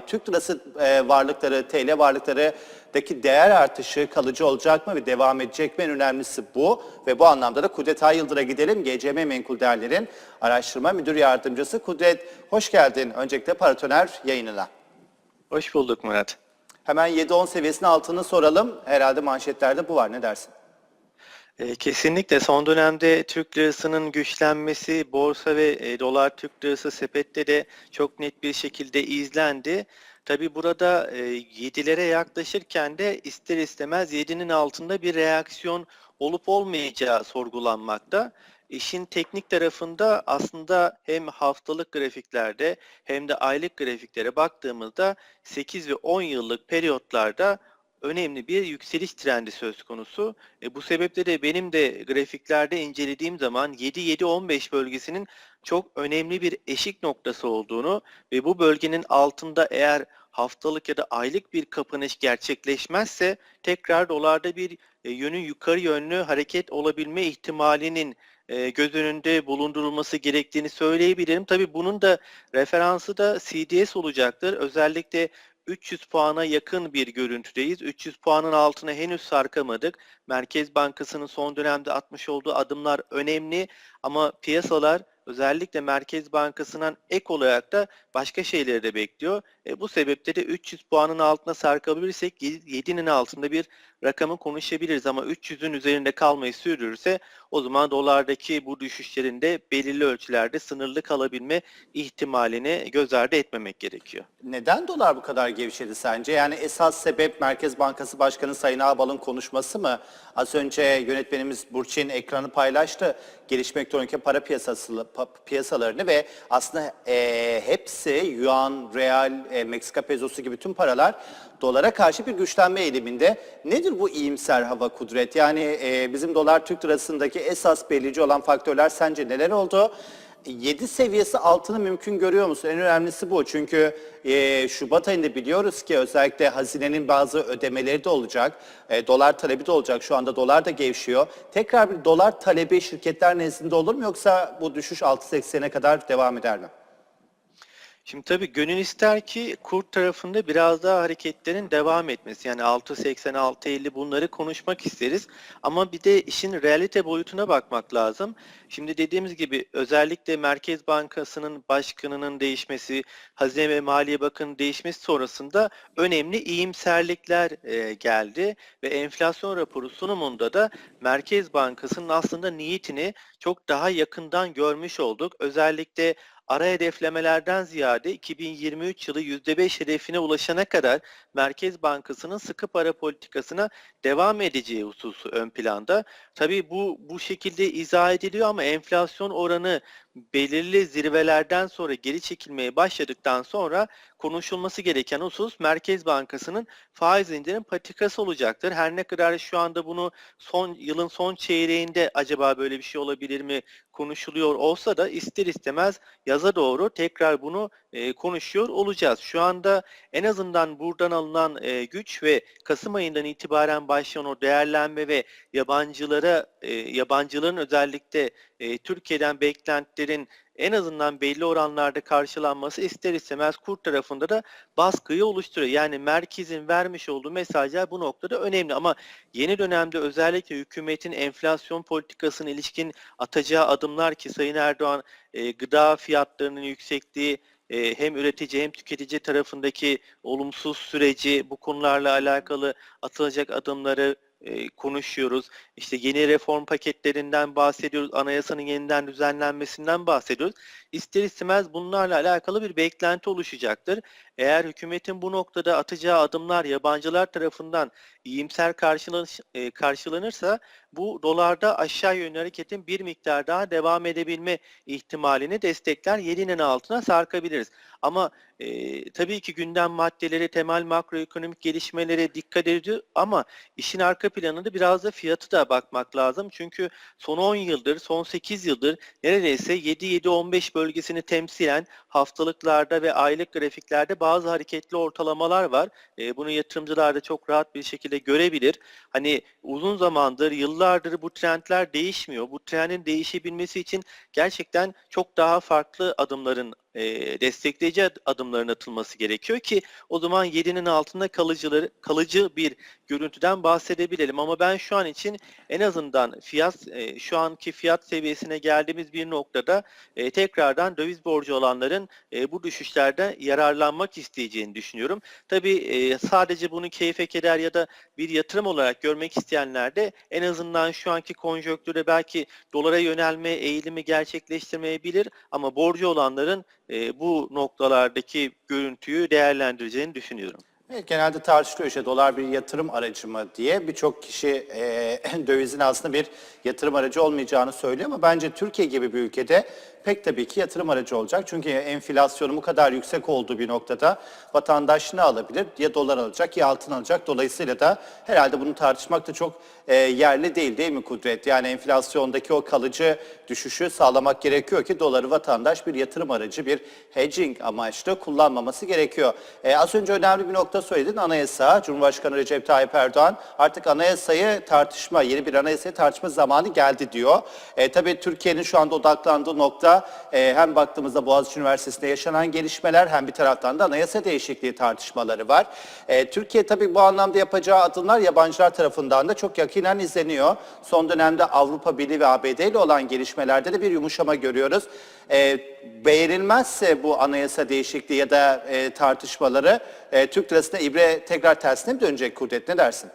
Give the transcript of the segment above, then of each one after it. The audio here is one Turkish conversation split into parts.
itibariyle Türk lirası e, varlıkları, TL varlıklarıdaki değer artışı kalıcı olacak mı ve devam edecek mi? En önemlisi bu ve bu anlamda da Kudret Yıldır'a gidelim. GCM Menkul Değerler'in araştırma müdür yardımcısı. Kudret hoş geldin öncelikle Paratoner yayınına. Hoş bulduk Murat. Hemen 7-10 seviyesinin altını soralım. Herhalde manşetlerde bu var. Ne dersin? Ee, Kesinlikle son dönemde Türk lirasının güçlenmesi, borsa ve e, dolar Türk lirası sepette de çok net bir şekilde izlendi. Tabi burada e, 7'lere yaklaşırken de ister istemez 7'nin altında bir reaksiyon olup olmayacağı sorgulanmakta. İşin teknik tarafında aslında hem haftalık grafiklerde hem de aylık grafiklere baktığımızda 8 ve 10 yıllık periyotlarda önemli bir yükseliş trendi söz konusu. E, bu sebeple de benim de grafiklerde incelediğim zaman 7-7-15 bölgesinin çok önemli bir eşik noktası olduğunu ve bu bölgenin altında eğer haftalık ya da aylık bir kapanış gerçekleşmezse tekrar dolarda bir e, yönün yukarı yönlü hareket olabilme ihtimalinin e, göz önünde bulundurulması gerektiğini söyleyebilirim. Tabii bunun da referansı da CDS olacaktır. Özellikle 300 puana yakın bir görüntüdeyiz. 300 puanın altına henüz sarkamadık. Merkez Bankası'nın son dönemde atmış olduğu adımlar önemli ama piyasalar özellikle Merkez Bankası'ndan ek olarak da başka şeyleri de bekliyor. E, bu sebeple de 300 puanın altına sarkabilirsek 7'nin altında bir rakamı konuşabiliriz ama 300'ün üzerinde kalmayı sürdürürse o zaman dolardaki bu düşüşlerin de belirli ölçülerde sınırlı kalabilme ihtimalini göz ardı etmemek gerekiyor. Neden dolar bu kadar gevşedi sence? Yani esas sebep Merkez Bankası Başkanı Sayın Ağbal'ın konuşması mı? Az önce yönetmenimiz Burçin ekranı paylaştı. Gelişmekte olan ülke para piyasası, piyasalarını ve aslında e, hepsi yuan, real, e, Meksika pezosu gibi tüm paralar dolara karşı bir güçlenme eğiliminde. Nedir bu iyimser hava kudret? Yani e, bizim dolar Türk lirasındaki esas belirleyici olan faktörler sence neler oldu? 7 seviyesi altını mümkün görüyor musun? En önemlisi bu. Çünkü e, Şubat ayında biliyoruz ki özellikle hazinenin bazı ödemeleri de olacak. E, dolar talebi de olacak. Şu anda dolar da gevşiyor. Tekrar bir dolar talebi şirketler nezdinde olur mu yoksa bu düşüş 6.80'e kadar devam eder mi? Şimdi tabii gönül ister ki kur tarafında biraz daha hareketlerin devam etmesi. Yani 6.80, 6.50 bunları konuşmak isteriz. Ama bir de işin realite boyutuna bakmak lazım. Şimdi dediğimiz gibi özellikle Merkez Bankası'nın başkanının değişmesi, Hazine ve Maliye Bakanı'nın değişmesi sonrasında önemli iyimserlikler e, geldi. Ve enflasyon raporu sunumunda da Merkez Bankası'nın aslında niyetini çok daha yakından görmüş olduk. Özellikle ara hedeflemelerden ziyade 2023 yılı %5 hedefine ulaşana kadar Merkez Bankası'nın sıkı para politikasına devam edeceği hususu ön planda. Tabii bu bu şekilde izah ediliyor ama enflasyon oranı belirli zirvelerden sonra geri çekilmeye başladıktan sonra konuşulması gereken husus Merkez Bankası'nın faiz indirim patikası olacaktır. Her ne kadar şu anda bunu son yılın son çeyreğinde acaba böyle bir şey olabilir mi konuşuluyor olsa da ister istemez yaza doğru tekrar bunu e, konuşuyor olacağız. Şu anda en azından buradan alınan e, güç ve Kasım ayından itibaren başlayan o değerlenme ve yabancılara e, yabancıların özellikle e, Türkiye'den beklentilerin en azından belli oranlarda karşılanması ister istemez kur tarafında da baskıyı oluşturuyor. Yani merkezin vermiş olduğu mesajlar bu noktada önemli ama yeni dönemde özellikle hükümetin enflasyon politikasına ilişkin atacağı adımlar ki Sayın Erdoğan e, gıda fiyatlarının yüksekliği e, hem üretici hem tüketici tarafındaki olumsuz süreci bu konularla alakalı atılacak adımları e, konuşuyoruz. İşte yeni reform paketlerinden bahsediyoruz. Anayasanın yeniden düzenlenmesinden bahsediyoruz. İster istemez bunlarla alakalı bir beklenti oluşacaktır. Eğer hükümetin bu noktada atacağı adımlar yabancılar tarafından iyimser e, karşılanırsa bu dolarda aşağı yönlü hareketin bir miktar daha devam edebilme ihtimalini destekler. 7'nin altına sarkabiliriz. Ama e, tabii ki gündem maddeleri, temel makroekonomik gelişmelere dikkat ediyor ama işin arka planında biraz da fiyatı da bakmak lazım. Çünkü son 10 yıldır, son 8 yıldır neredeyse 7-7-15 bölgesini temsilen haftalıklarda ve aylık grafiklerde bazı hareketli ortalamalar var. E, bunu yatırımcılar da çok rahat bir şekilde görebilir. Hani uzun zamandır, yıllardır bu trendler değişmiyor. Bu trendin değişebilmesi için gerçekten çok daha farklı adımların e, destekleyici ad- adımların atılması gerekiyor ki o zaman 7'nin altında kalıcıları kalıcı bir görüntüden bahsedebilelim. Ama ben şu an için en azından fiyat e, şu anki fiyat seviyesine geldiğimiz bir noktada e, tekrardan döviz borcu olanların e, bu düşüşlerde yararlanmak isteyeceğini düşünüyorum. Tabii e, sadece bunu keyfe keder ya da bir yatırım olarak görmek isteyenler de en azından şu anki konjonktürde belki dolara yönelme eğilimi gerçekleştirmeyebilir ama borcu olanların e, bu noktalardaki görüntüyü değerlendireceğini düşünüyorum. Evet, genelde tartışılıyor işte dolar bir yatırım aracı mı diye birçok kişi e, dövizin aslında bir yatırım aracı olmayacağını söylüyor ama bence Türkiye gibi bir ülkede pek tabii ki yatırım aracı olacak. Çünkü enflasyonun bu kadar yüksek olduğu bir noktada vatandaş ne alabilir? Ya dolar alacak ya altın alacak. Dolayısıyla da herhalde bunu tartışmak da çok e, yerli değil değil mi Kudret? Yani enflasyondaki o kalıcı düşüşü sağlamak gerekiyor ki doları vatandaş bir yatırım aracı, bir hedging amaçlı kullanmaması gerekiyor. E, az önce önemli bir nokta söyledin. Anayasa, Cumhurbaşkanı Recep Tayyip Erdoğan artık anayasayı tartışma, yeni bir anayasayı tartışma zamanı geldi diyor. E, tabii Türkiye'nin şu anda odaklandığı nokta e, hem baktığımızda Boğaziçi Üniversitesi'nde yaşanan gelişmeler hem bir taraftan da anayasa değişikliği tartışmaları var. E, Türkiye tabii bu anlamda yapacağı adımlar yabancılar tarafından da çok yakinen izleniyor. Son dönemde Avrupa Birliği ve ABD ile olan gelişmelerde de bir yumuşama görüyoruz. E, beğenilmezse bu anayasa değişikliği ya da e, tartışmaları e, Türk lirasına ibre tekrar tersine mi dönecek Kudret ne dersin?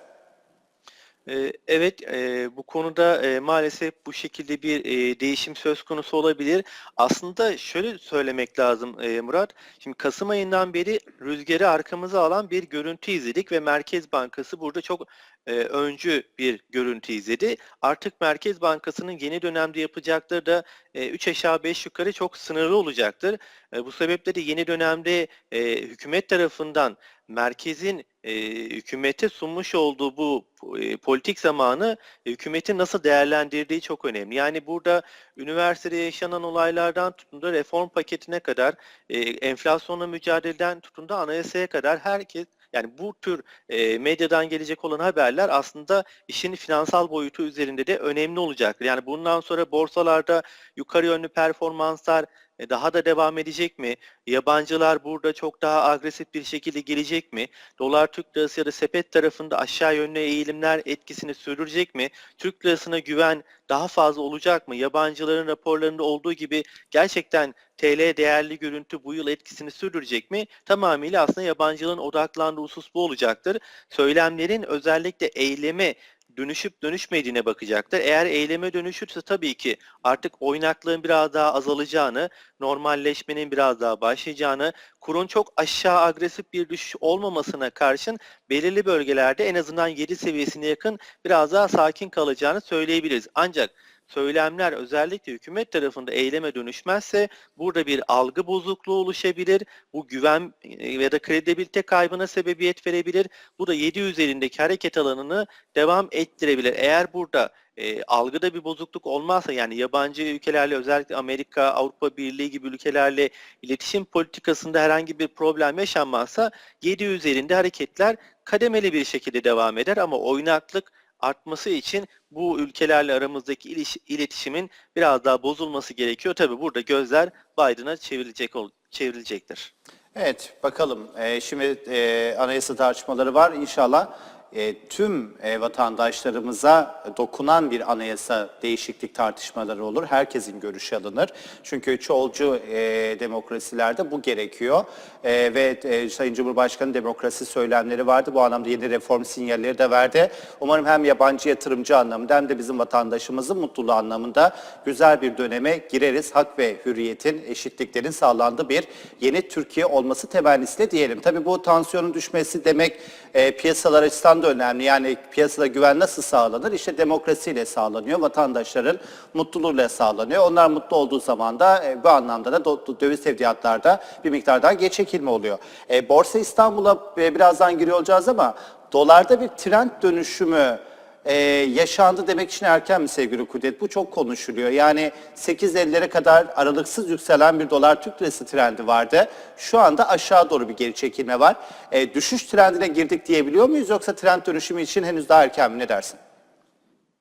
Ee, Evet, e, bu konuda e, maalesef bu şekilde bir e, değişim söz konusu olabilir. Aslında şöyle söylemek lazım Murat. Şimdi Kasım ayından beri rüzgarı arkamıza alan bir görüntü izledik ve Merkez Bankası burada çok e, öncü bir görüntü izledi. Artık Merkez Bankası'nın yeni dönemde yapacakları da 3 aşağı 5 yukarı çok sınırlı olacaktır. E, Bu sebeple de yeni dönemde e, hükümet tarafından merkezin e, hükümete sunmuş olduğu bu e, politik zamanı e, hükümetin nasıl değerlendirdiği çok önemli. Yani burada üniversitede yaşanan olaylardan tutun da reform paketine kadar, e, enflasyonla mücadeleden tutun da anayasaya kadar herkes yani bu tür e, medyadan gelecek olan haberler aslında işin finansal boyutu üzerinde de önemli olacaktır. Yani bundan sonra borsalarda yukarı yönlü performanslar daha da devam edecek mi? Yabancılar burada çok daha agresif bir şekilde gelecek mi? Dolar Türk lirası ya da sepet tarafında aşağı yönlü eğilimler etkisini sürdürecek mi? Türk lirasına güven daha fazla olacak mı? Yabancıların raporlarında olduğu gibi gerçekten TL değerli görüntü bu yıl etkisini sürdürecek mi? Tamamıyla aslında yabancılığın odaklandığı husus bu olacaktır. Söylemlerin özellikle eyleme dönüşüp dönüşmediğine bakacaktır. Eğer eyleme dönüşürse tabii ki artık oynaklığın biraz daha azalacağını, normalleşmenin biraz daha başlayacağını, kurun çok aşağı agresif bir düşüş olmamasına karşın belirli bölgelerde en azından 7 seviyesine yakın biraz daha sakin kalacağını söyleyebiliriz. Ancak söylemler özellikle hükümet tarafında eyleme dönüşmezse burada bir algı bozukluğu oluşabilir. Bu güven e, ya da kredibilite kaybına sebebiyet verebilir. Bu da 7 üzerindeki hareket alanını devam ettirebilir. Eğer burada e, algıda bir bozukluk olmazsa yani yabancı ülkelerle özellikle Amerika, Avrupa Birliği gibi ülkelerle iletişim politikasında herhangi bir problem yaşanmazsa 7 üzerinde hareketler kademeli bir şekilde devam eder ama oynaklık artması için bu ülkelerle aramızdaki iletişimin biraz daha bozulması gerekiyor. Tabii burada gözler Biden'a çevrilecek çevrilecektir. Evet bakalım. Ee, şimdi e, anayasa tartışmaları var. İnşallah e, tüm e, vatandaşlarımıza dokunan bir anayasa değişiklik tartışmaları olur. Herkesin görüşü alınır. Çünkü çoğulcu e, demokrasilerde bu gerekiyor. E, ve e, Sayın Cumhurbaşkanı demokrasi söylemleri vardı. Bu anlamda yeni reform sinyalleri de verdi. Umarım hem yabancı yatırımcı anlamında hem de bizim vatandaşımızın mutluluğu anlamında güzel bir döneme gireriz. Hak ve hürriyetin, eşitliklerin sağlandığı bir yeni Türkiye olması temennisiyle diyelim. Tabii bu tansiyonun düşmesi demek e, piyasalar açısından da önemli. Yani piyasada güven nasıl sağlanır? İşte demokrasiyle sağlanıyor. Vatandaşların mutluluğuyla sağlanıyor. Onlar mutlu olduğu zaman da e, bu anlamda da döviz tevdiatlarda bir miktar daha geç çekilme oluyor. E, Borsa İstanbul'a e, birazdan giriyor olacağız ama dolarda bir trend dönüşümü e, yaşandı demek için erken mi sevgili Kudret? Bu çok konuşuluyor. Yani 8.50'lere kadar aralıksız yükselen bir dolar Türk lirası trendi vardı. Şu anda aşağı doğru bir geri çekilme var. E, düşüş trendine girdik diyebiliyor muyuz yoksa trend dönüşümü için henüz daha erken mi? Ne dersin?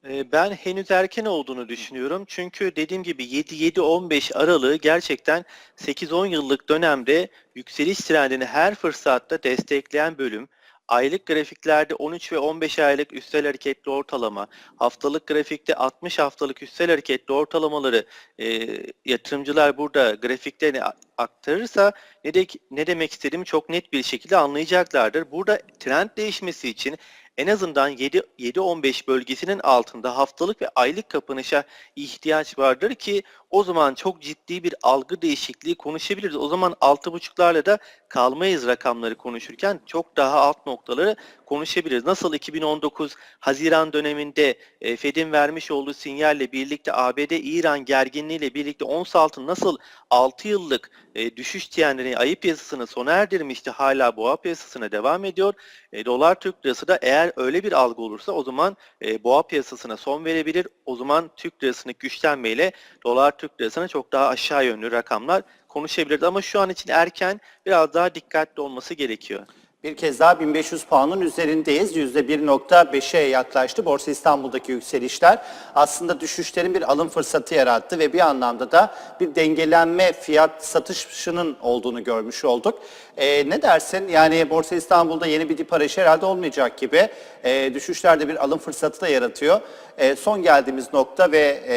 Ee, Ben henüz erken olduğunu düşünüyorum. Çünkü dediğim gibi 7-7-15 aralığı gerçekten 8-10 yıllık dönemde yükseliş trendini her fırsatta destekleyen bölüm. Aylık grafiklerde 13 ve 15 aylık üstel hareketli ortalama, haftalık grafikte 60 haftalık üstel hareketli ortalamaları e, yatırımcılar burada grafiklerine a- aktarırsa ne, de, ne demek istediğimi çok net bir şekilde anlayacaklardır. Burada trend değişmesi için en azından 7 7-15 bölgesinin altında haftalık ve aylık kapanışa ihtiyaç vardır ki o zaman çok ciddi bir algı değişikliği konuşabiliriz. O zaman 6.5'larla da kalmayız rakamları konuşurken çok daha alt noktaları konuşabiliriz. Nasıl 2019 Haziran döneminde e, Fed'in vermiş olduğu sinyalle birlikte ABD-İran gerginliğiyle birlikte ons altın nasıl 6 yıllık e, düşüş trendini ayı piyasasını sona erdirmişti hala boğa piyasasına devam ediyor. E, dolar Türk lirası da eğer öyle bir algı olursa o zaman e, boğa piyasasına son verebilir. O zaman Türk lirasının güçlenmeyle dolar Türk lirasına çok daha aşağı yönlü rakamlar konuşabiliriz. Ama şu an için erken biraz daha dikkatli olması gerekiyor. Bir kez daha 1500 puanın üzerindeyiz. %1.5'e yaklaştı Borsa İstanbul'daki yükselişler. Aslında düşüşlerin bir alım fırsatı yarattı ve bir anlamda da bir dengelenme fiyat satışının olduğunu görmüş olduk. Ee, ne dersin? Yani Borsa İstanbul'da yeni bir dip arayışı herhalde olmayacak gibi. Ee, düşüşlerde bir alım fırsatı da yaratıyor. Ee, son geldiğimiz nokta ve e,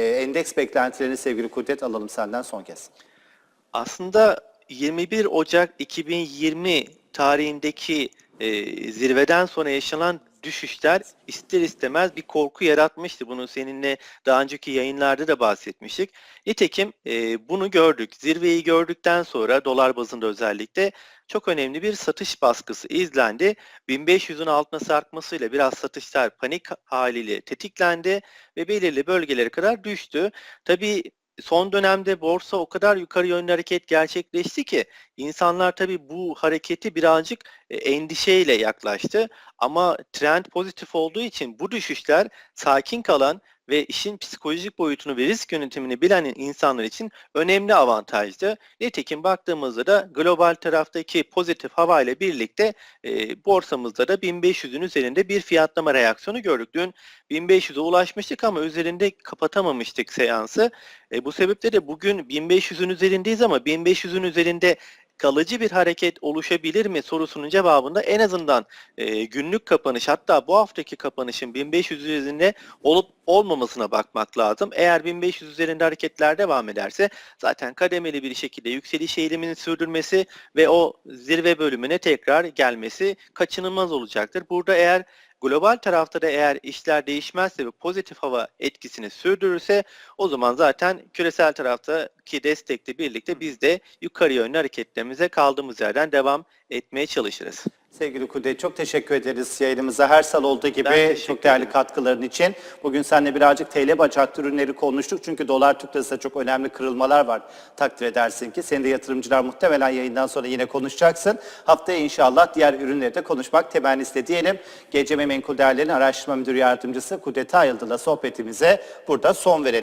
e, endeks beklentilerini sevgili Kudret alalım senden son kez. Aslında 21 Ocak 2020 tarihindeki e, zirveden sonra yaşanan düşüşler ister istemez bir korku yaratmıştı. Bunu seninle daha önceki yayınlarda da bahsetmiştik. Nitekim e, bunu gördük. Zirveyi gördükten sonra dolar bazında özellikle çok önemli bir satış baskısı izlendi. 1500'ün altına sarkmasıyla biraz satışlar panik haliyle tetiklendi ve belirli bölgelere kadar düştü. Tabii son dönemde borsa o kadar yukarı yönlü hareket gerçekleşti ki insanlar tabii bu hareketi birazcık e, endişeyle yaklaştı. Ama trend pozitif olduğu için bu düşüşler sakin kalan ve işin psikolojik boyutunu ve risk yönetimini bilen insanlar için önemli avantajdı. Nitekim baktığımızda da global taraftaki pozitif hava ile birlikte e, borsamızda da 1500'ün üzerinde bir fiyatlama reaksiyonu gördük. Dün 1500'e ulaşmıştık ama üzerinde kapatamamıştık seansı. E, bu sebeple de bugün 1500'ün üzerindeyiz ama 1500'ün üzerinde kalıcı bir hareket oluşabilir mi sorusunun cevabında en azından e, günlük kapanış hatta bu haftaki kapanışın 1500 üzerinde olup olmamasına bakmak lazım. Eğer 1500 üzerinde hareketler devam ederse zaten kademeli bir şekilde yükseliş eğilimini sürdürmesi ve o zirve bölümüne tekrar gelmesi kaçınılmaz olacaktır. Burada eğer Global tarafta da eğer işler değişmezse ve pozitif hava etkisini sürdürürse o zaman zaten küresel taraftaki destekle birlikte biz de yukarı yönlü hareketlerimize kaldığımız yerden devam etmeye çalışırız. Sevgili Kudret çok teşekkür ederiz yayınımıza her sal olduğu gibi çok değerli ederim. katkıların için. Bugün seninle birazcık TL bacaklı ürünleri konuştuk çünkü dolar Türk lirasında çok önemli kırılmalar var takdir edersin ki. Senin de yatırımcılar muhtemelen yayından sonra yine konuşacaksın. Haftaya inşallah diğer ürünleri de konuşmak temennisi diyelim. GCM Menkul Değerlerin Araştırma Müdürü Yardımcısı Kudret Ayıldır'la sohbetimize burada son verelim.